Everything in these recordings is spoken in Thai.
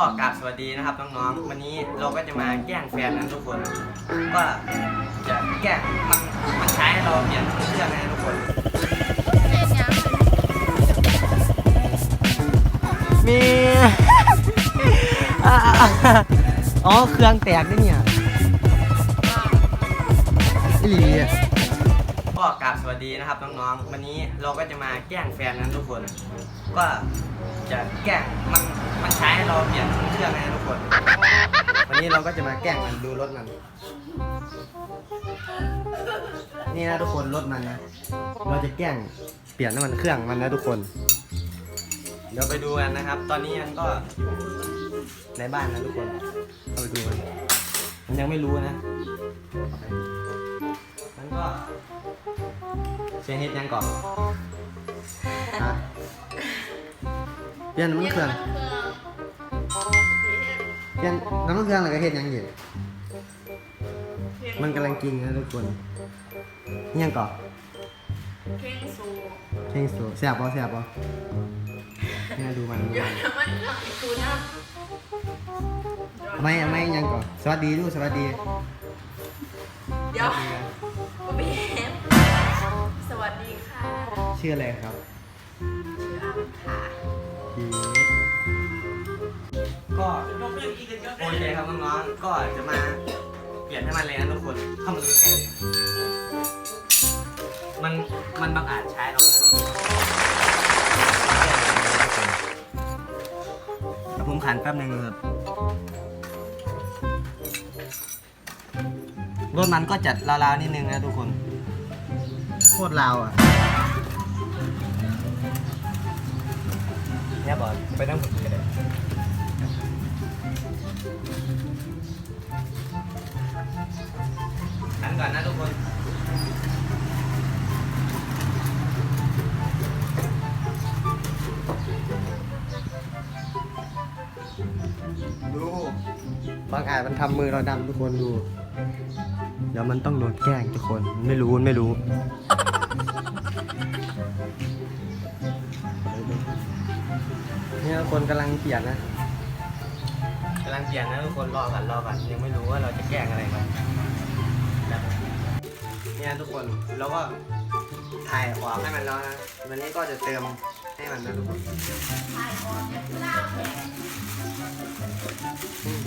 ก็กราบสวัสดีนะครับน้องๆ วันนี้เราก็จะมาแกล้งแฟนนะทุกคน ก็จะแกล้งมันมันใช้ให้เราเปลี่ยนเครื่องนะทุกคน มีอ่าอ๋อเครื่องแตกด้วยเนี่ยอีหลีอะ ก็กราบสวัสดีนะครับน้องๆ วันนี้เราก็จะมาแกล้งแฟนนะทุกคน ก็จะแกล้งมันมันใช้ให้เราเปลี่ยนเครื่องนะทุกคน วันนี้เราก็จะมาแกล้งมันดูรถมัน นี่นะทุกคนรถมันนะ เราจะแกล้งเปลี่ยนน้ำมันเครื่องมันนะทุกคน เดี๋ยวไปดูกันนะครับ ตอนนี้มันก็อยู่ในบ้านนะทุกคนเข้าไปดูมัน มันยังไม่รู้นะมันก็ เสียงเฮ็ดยังก่อนฮะเปลี่ยนน้ำมันเครื่องเปลี่ยนน้ำมันเครื่องอะไรก็เฮ็ดยังอยู่มันกำลังกินนะทุกคนนี่ยังก่อนเพ่งสูเพ่งสูแซ่บป่ะแซ่บป่ะเนี่ยดูมันดูเดี๋ยวมันเดี๋ยวมันหลังตูนะไม่ไม่ยังก่อนสวัสดีดูสวัสดี เดี๋ยวกูไม่เห็น สวัสดีค่ะชื่ออะไรครับชื่ออ้ำค่ะพีทก็โอเคครับน้องๆก็จะมาเปลี่ยนให้มันเลยนะทุกคนเข้ามาดูใกล้ๆเลยมันมันบังอาจใช้เรานะทุกคนแต่ผมขันแป๊บนึงครับรถมันก็จัดลาวๆนิดนึงนะทุกคนโค ตรลาวอะเนี่ยบอลไปนั่งผมกันเลยอันก่อนนะทุกคนดูบางอาจมันทำมือเราดำทุกคนดู เดี๋ยวมันต้องโดนแกล้งทุกคนมันไม่รู้มันไม่รู้ เนี่ยคนกำลังเปลี่ยนนะกำลังเปลี่ยนนะทุกคนรอก่อนรอก่อนยังไม่รู้ว่าเราจะแกล้งอะไรกันนะเนี่ยทุกคนเราก็ถ่ายออกให้มันแล้วนะวันนี้ก็จะเติมให้มันนะทุกคนอืม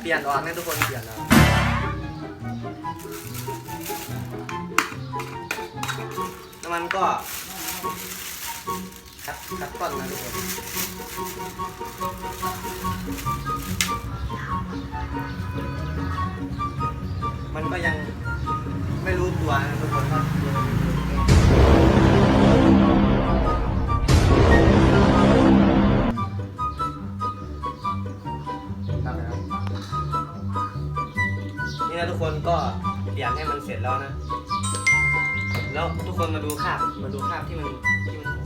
เปลี่ยนออกนะทุกคนเปลี่ยนแล้ มันก็คัดคัดก่อนนะทุกคนมันก็ยังไม่รู้ตัวนะทุกคนว่าครับนะครับนี่นะทุกคนก็เปลี่ยนให้มันเสร็จแล้วนะ แล้วทุกคนมาดูภาพมาดูภาพที่มันที่มัน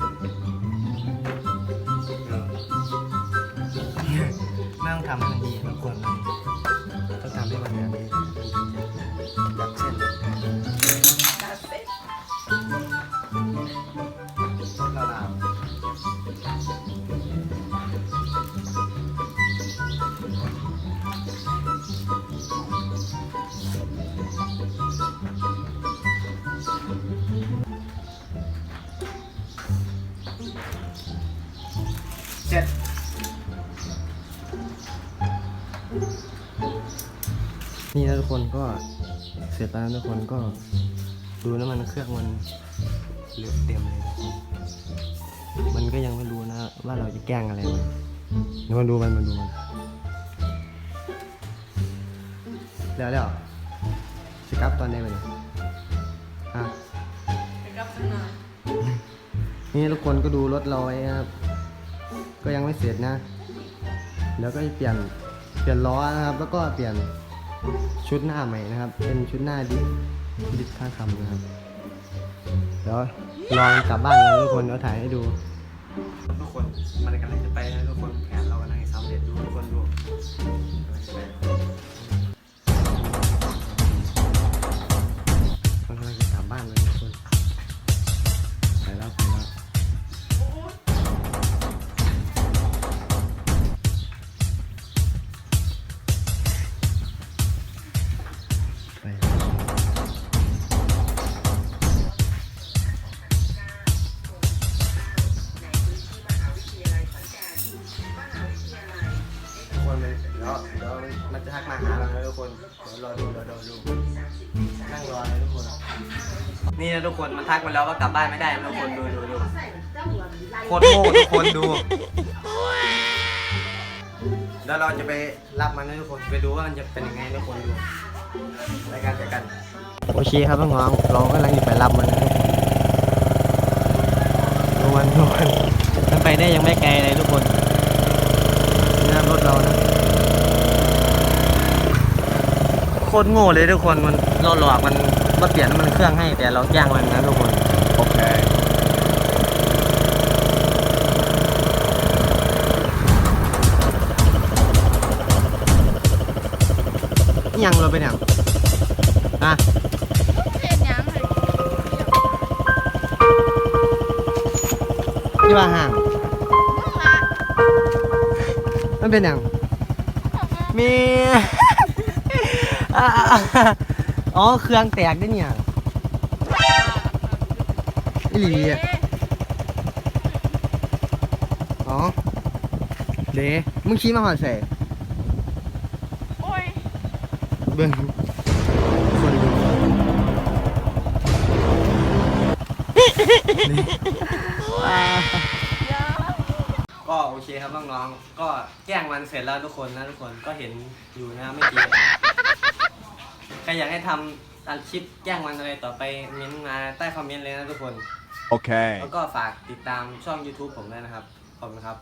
ไม่ต้องทำให้มันดี เสร็จนี่นะทุกคนก็เสร็จแล้วทุกคนก็ดูน้ำมันเครื่องมันเหลือเต็มเลยมันก็ยังไม่รู้นะว่าเราจะแกล้งอะไรมันเดี๋ยวมาดูมันมาดูมันแล้วแล้วสกับตอนไหนไปเนี่ยฮะไปกับสนามนี่ทุกคนก็ดูรถเราไว้ครับ ก็ยังไม่เสร็จนะแล้วก็จะเปลี่ยนเปลี่ยนล้อนะครับ แล้วก็เปลี่ยนชุดหน้าใหม่นะครับ เป็นชุดหน้าดิฟดิฟข้างคำนะครับเดี๋ยวลองกลับบ้านนะทุกคนเดี๋ยวถ่ายให้ดู ทุกคนมันกำลังจะไปนะทุกคนแผนเรากำลังจะสำเร็จดูทุกคนดูกำลัง เดี๋ยวเดี๋ยวมันจะทักมาหาเรานะทุกคนเดี๋ยวรอดูรอดูรอดูนั่งรอเลยทุกคน นี่นะทุกคนมันทักมาแล้วว่ากลับบ้านไม่ได้นะทุกคนดูดูดูโคตรโง่ทุกคนดู แล้วเราจะไปรับมันนะทุกคนไปดูว่ามันจะเป็นยังไงทุกคนดูรายการเจอกัน โอเคครับน้องๆเรากำลังจะไปรับมันนะทุกคนดูมันดูมันมันไปได้ยังไม่ไกลเลยทุกคนนี่นะรถเรานะ โค ตรโง่เลยทุกคนมันเราหลอกมันมาเปลี่ยนน้ำมันเครื่องให้แต่เราแกล้งมันนะทุกคนโอเคยังเราไปเนี่ยอะเห็นยังเลยที่ว่าห่างมึงละมันเป็นอย่างมี อ่าอ๋อ เครื่องแตกได้เนี่ยอีหลีอะอ๋อเดมึงชี้มาหอดใส่โอ้ยเบื้องคนดูก็โอเคครับน้องๆก็แกล้งมันเสร็จแล้วทุกคนนะทุกคนก็เห็นอยู่นะเมื่อกี้ใครอยากให้ทำตัดคลิปแกล้งมันอะไรต่อไปเม้นต์มาใต้คอมเมนต์เลยนะทุกคน Okay. แล้วก็ฝากติดตามช่อง YouTube ผมด้วยนะครับ ขอบคุณครับ